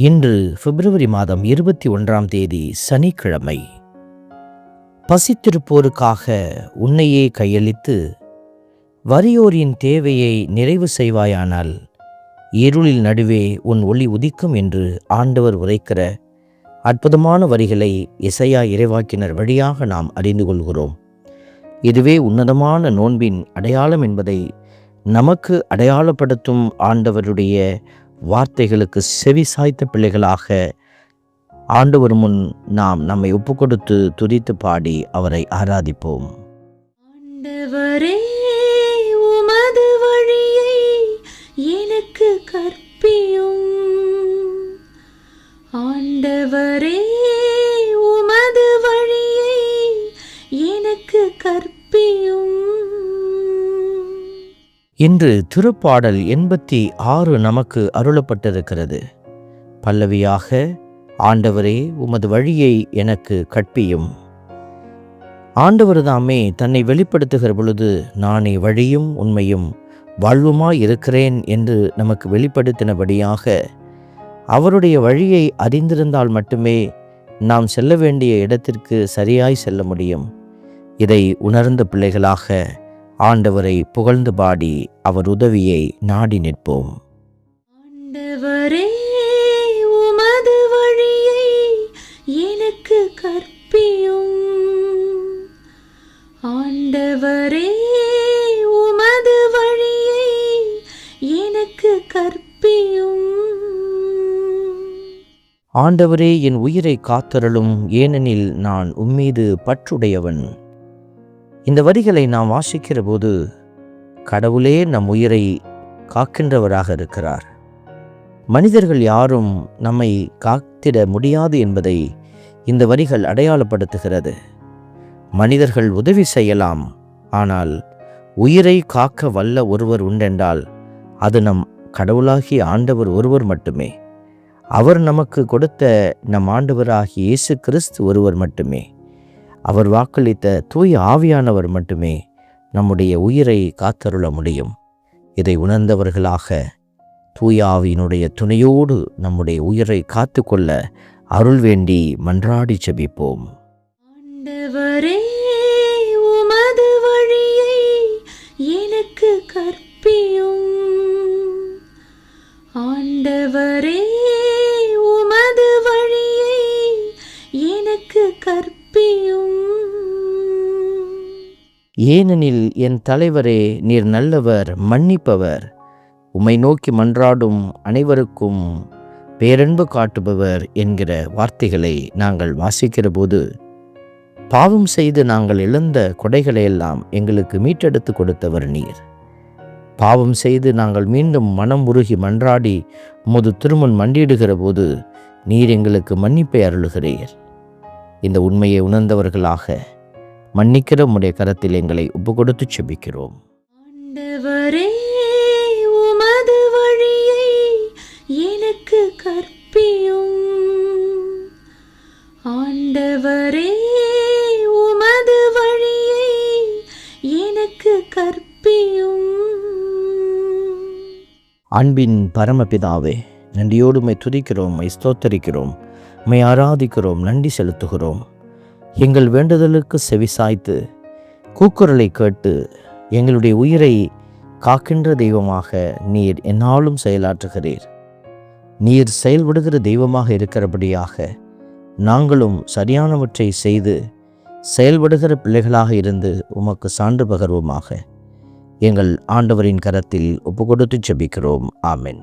இன்று பிப்ரவரி மாதம் இருபத்தி ஒன்றாம் தேதி சனிக்கிழமை. பசித்திருப்போருக்காக உன்னையே கையளித்து வறியோரின் தேவையை நிறைவு செய்வாயானால் இருளில் நடுவே உன் ஒளி உதிக்கும் என்று ஆண்டவர் உரைக்கிற அற்புதமான வரிகளை இசையா இறைவாக்கினர் வழியாக நாம் அறிந்து கொள்கிறோம். இதுவே உன்னதமான நோன்பின் அடையாளம் என்பதை நமக்கு அடையாளப்படுத்தும் ஆண்டவருடைய வார்த்தைகளுக்கு செவி சாய்த்த பிள்ளைகளாக ஆண்டவர் முன் நாம் நம்மை ஒப்புக்கொடுத்து துதித்து பாடி அவரை ஆராதிப்போம். ஆண்டவரே உமது வழியை எனக்கு கற்பியும். ஆண்டவரே உமது வழியை எனக்கு கற்பியும். இன்று திருப்பாடல் எண்பத்தி ஆறு நமக்கு அருளப்பட்டிருக்கிறது. பல்லவியாக ஆண்டவரே உமது வழியை எனக்கு கற்பியும். ஆண்டவர் தாமே தன்னை வெளிப்படுத்துகிற பொழுது நானே வழியும் உண்மையும் வாழ்வுமாய் இருக்கிறேன் என்று நமக்கு வெளிப்படுத்தினபடியாக அவருடைய வழியை அறிந்திருந்தால் மட்டுமே நாம் செல்ல வேண்டிய இடத்திற்கு சரியாய் செல்ல முடியும். இதை உணர்ந்த பிள்ளைகளாக ஆண்டவரை புகழ்ந்து பாடி அவர் உதவியை நாடி நிற்போம். ஆண்டவரே உமது வழியை எனக்கு கற்பியும். ஆண்டவரே உமது வழியை எனக்கு கற்பியும். ஆண்டவரே என் உயிரை காத்தருளும் ஏனெனில் நான் உம்மீது பற்றுடையவன். இந்த வரிகளை நாம் வாசிக்கிற போது கடவுளே நம் உயிரை காக்கின்றவராக இருக்கிறார். மனிதர்கள் யாரும் நம்மை காத்திட முடியாது என்பதை இந்த வரிகள் அடையாளப்படுத்துகிறது. மனிதர்கள் உதவி செய்யலாம் ஆனால் உயிரை காக்க வல்ல ஒருவர் உண்டென்றால் அது நம் கடவுளாகிய ஆண்டவர் ஒருவர் மட்டுமே. அவர் நமக்கு கொடுத்த நம் ஆண்டவராகிய இயேசு கிறிஸ்து ஒருவர் மட்டுமே. அவர் வாக்களித்த தூய ஆவியானவர் மட்டுமே நம்முடைய உயிரை காத்தருள முடியும். இதை உணர்ந்தவர்களாக தூயாவினுடைய துணையோடு நம்முடைய உயிரை காத்துக்கொள்ள அருள் வேண்டி மன்றாடி செபிப்போம் ஆண்டவரே உமது வழியை எனக்கு கற்பியும். ஆண்டவரே உமது வழியை எனக்கு கற்பியும் ஏனெனில் என் தலைவரே நீர் நல்லவர் மன்னிப்பவர். உம்மை நோக்கி மன்றாடும் அனைவருக்கும் பேரன்பு காட்டுபவர் என்கிற வார்த்தைகளை நாங்கள் வாசிக்கிற போது பாவம் செய்து நாங்கள் இழந்த கொடைகளை எல்லாம் எங்களுக்கு மீட்டெடுத்து கொடுத்தவர் நீர். பாவம் செய்து நாங்கள் மீண்டும் மனம் உருகி மன்றாடி உமது திருமண் மண்டியிடுகிற போது நீர் எங்களுக்கு மன்னிப்பை அருளுகிறீர். இந்த உண்மையை உணர்ந்தவர்களாக மன்னிக்கிற உம்முடைய கரத்தில் எங்களை ஒப்பு கொடுத்து செபிக்கிறோம். ஆண்டவரே உமது வழியை எனக்கு கற்பியும். ஆண்டவரே உமது வழியை எனக்கு கற்பியும். அன்பின் பரமபிதாவே நன்றியோடு உம்மை துதிக்கிறோம் ஸ்தோத்தரிக்கிறோம். உம்மை ஆராதிக்கிறோம் நன்றி செலுத்துகிறோம். எங்கள் வேண்டுதலுக்கு செவிசாய்த்து கூக்குரலை கேட்டு எங்களுடைய உயிரை காக்கின்ற தெய்வமாக நீர் என்னாலும் செயலாற்றுகிறீர். நீர் செயல்படுகிற தெய்வமாக இருக்கிறபடியாக நாங்களும் சரியானவற்றை செய்து செயல்படுகிற பிள்ளைகளாக இருந்து உமக்கு சான்று பகர்வோமாக. எங்கள் ஆண்டவரின் கரத்தில் ஒப்பு கொடுத்து செபிக்கிறோம். ஆமென்.